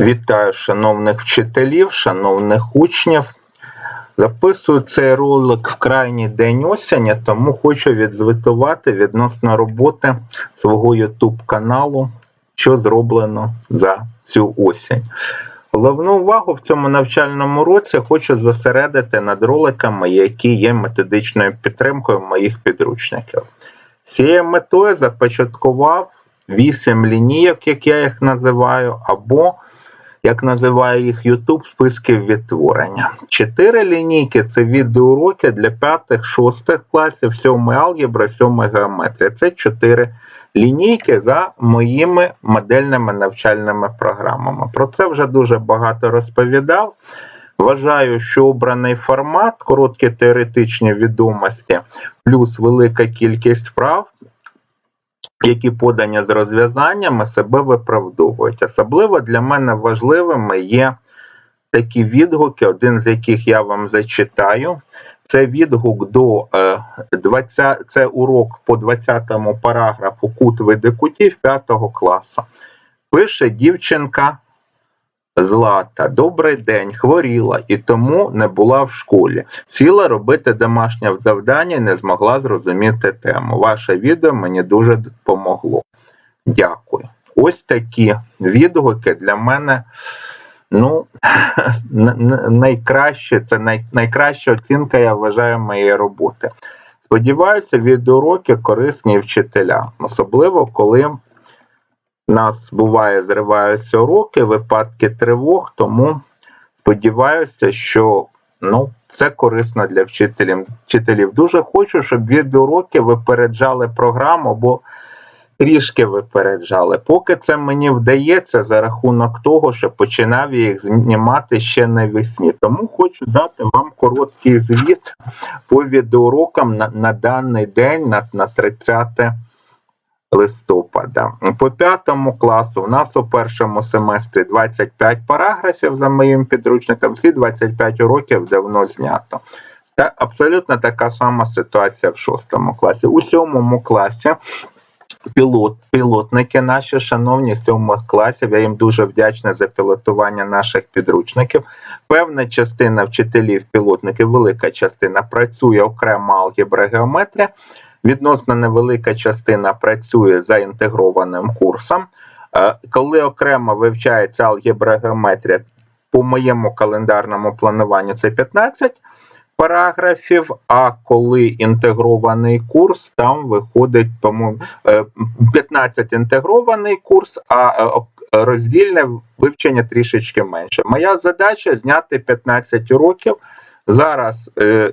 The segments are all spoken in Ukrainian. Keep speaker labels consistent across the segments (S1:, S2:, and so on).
S1: Вітаю шановних вчителів, шановних учнів. Записую цей ролик в крайній день осені, тому хочу відзвітувати відносно роботи свого YouTube каналу, що зроблено за цю осінь. Головну увагу в цьому навчальному році хочу зосередити над роликами, які є методичною підтримкою моїх підручників. З цією метою започаткував 8 лінійок, як я їх називаю, або як називає їх YouTube, списків відтворення. Чотири лінійки це відеоуроки для 5-6 класів, 7 алгебра, 7 геометрія. Це чотири лінійки за моїми модельними навчальними програмами. Про це вже дуже багато розповідав. Вважаю, що обраний формат, короткі теоретичні відомості, плюс велика кількість вправ, які подані з розв'язаннями, себе виправдовують. Особливо для мене важливими є такі відгуки, один з яких я вам зачитаю. Це відгук до 20, це урок по 20-му параграфу кут види кутів 5 класу. Пише дівчинка Злата, добрий день, хворіла і тому не була в школі. Сіла робити домашнє завдання і не змогла зрозуміти тему. Ваше відео мені дуже допомогло. Дякую. Ось такі відгуки для мене. Ну, найкраще, це най, найкраща оцінка, я вважаю, моєї роботи. Сподіваюся, відеоуроки корисні вчителям, особливо коли нас буває зриваються уроки, випадки тривог, тому сподіваюся, що ну, це корисно для вчителів. вчителів. Дуже хочу, щоб відеоуроки випереджали програму або трішки випереджали. Поки це мені вдається за рахунок того, що починав я їх знімати ще навесні. Тому хочу дати вам короткий звіт по відеоурокам на, на даний день, на, на 30 листопада. По п'ятому класу у нас у першому семестрі 25 параграфів за моїм підручником, всі 25 уроків давно знято. Та абсолютно така сама ситуація в шостому класі. У сьомому класі пілот, пілотники наші, шановні сьомих класів, я їм дуже вдячний за пілотування наших підручників. Певна частина вчителів, пілотників, велика частина працює окремо алгебра геометрія. Відносно невелика частина працює за інтегрованим курсом. Е, коли окремо вивчається алгебра геометрія, по моєму календарному плануванню це 15 параграфів, а коли інтегрований курс, там виходить по-моєму, 15 е, інтегрований курс, а е, роздільне вивчення трішечки менше. Моя задача зняти 15 уроків. Зараз е,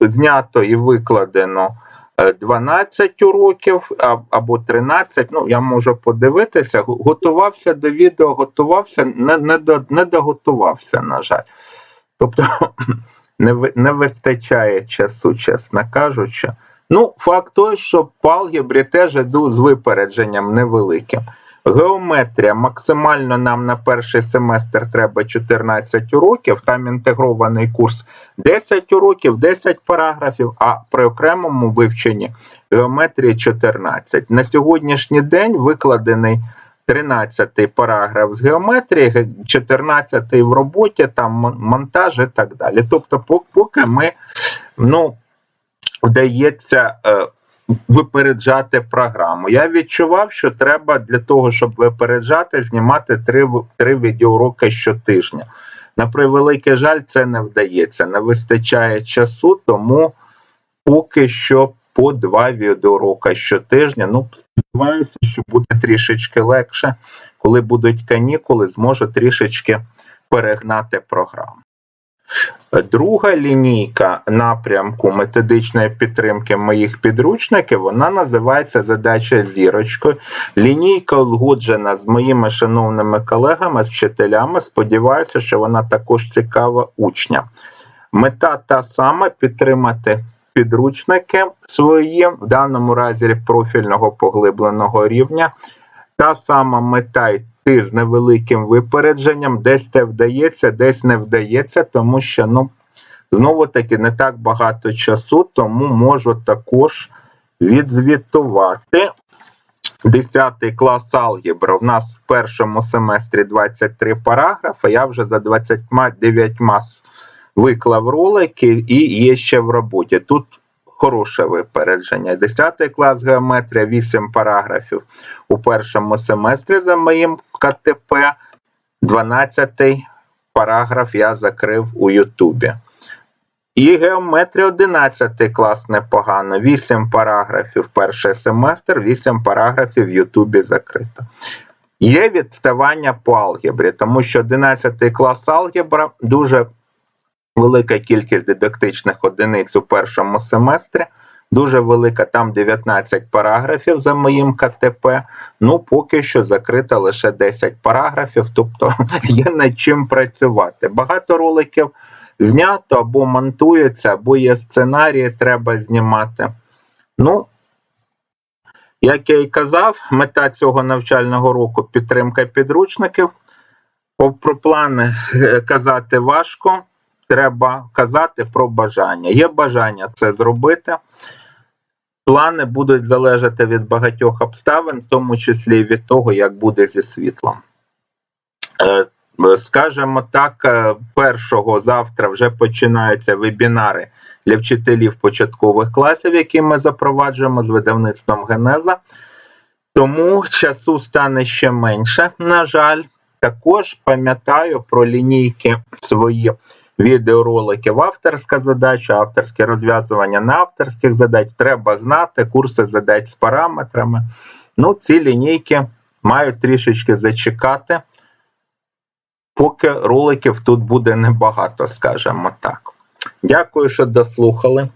S1: знято і викладено. 12 уроків або 13, ну я можу подивитися, готувався до відео, готувався, не не, до, не доготувався, на жаль. Тобто не не вистачає часу, чесно кажучи. Ну, факт той, що по алгебрі теж йду з випередженням невеликим. Геометрія максимально нам на перший семестр треба 14 уроків, там інтегрований курс 10 уроків, 10 параграфів, а при окремому вивченні геометрії 14. На сьогоднішній день викладений 13 параграф з геометрії, 14 в роботі, там монтаж і так далі. Тобто, поки ми ну, вдається. Випереджати програму. Я відчував, що треба для того, щоб випереджати, знімати три три відеоуроки щотижня. На превеликий жаль, це не вдається. Не вистачає часу, тому поки що по два відеоуроки щотижня. Ну, сподіваюся, що буде трішечки легше, коли будуть канікули, зможу трішечки перегнати програму. Друга лінійка напрямку методичної підтримки моїх підручників, вона називається задача зірочкою. Лінійка узгоджена з моїми шановними колегами, з вчителями. Сподіваюся, що вона також цікава учням. Мета та сама підтримати підручники свої, в даному разі профільного поглибленого рівня. Та сама мета йти з невеликим випередженням, десь це вдається, десь не вдається, тому що ну, знову таки не так багато часу, тому можу також відзвітувати. 10 клас алгебра. У нас в першому семестрі 23 параграфи. Я вже за 29 виклав ролики і є ще в роботі. Тут хороше випередження. 10 клас геометрія, 8 параграфів у першому семестрі за моїм КТП. 12 параграф я закрив у Ютубі. І геометрія 11 клас непогано. 8 параграфів перший семестр, 8 параграфів в Ютубі закрито. Є відставання по алгебрі, тому що 11 клас алгебра дуже велика кількість дидактичних одиниць у першому семестрі. Дуже велика, там 19 параграфів за моїм КТП. Ну, поки що закрито лише 10 параграфів, тобто є над чим працювати. Багато роликів знято або монтується, або є сценарії, треба знімати. Ну, як я і казав, мета цього навчального року підтримка підручників. Про плани е, казати важко, треба казати про бажання. Є бажання це зробити. Плани будуть залежати від багатьох обставин, в тому числі і від того, як буде зі світлом. Е, Скажемо так, е, першого завтра вже починаються вебінари для вчителів початкових класів, які ми запроваджуємо з видавництвом Генеза. Тому часу стане ще менше, на жаль. Також пам'ятаю про лінійки свої відеороликів авторська задача, авторське розв'язування на авторських задач. Треба знати курси задач з параметрами. Ну, ці лінійки мають трішечки зачекати, поки роликів тут буде небагато, скажімо так. Дякую, що дослухали.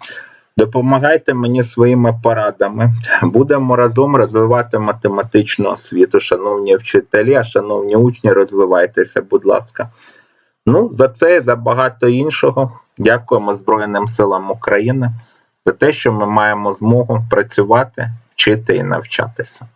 S1: Допомагайте мені своїми порадами. Будемо разом розвивати математичну освіту, шановні вчителі, шановні учні, розвивайтеся, будь ласка. Ну, за це і за багато іншого. Дякуємо Збройним силам України за те, що ми маємо змогу працювати, вчити і навчатися.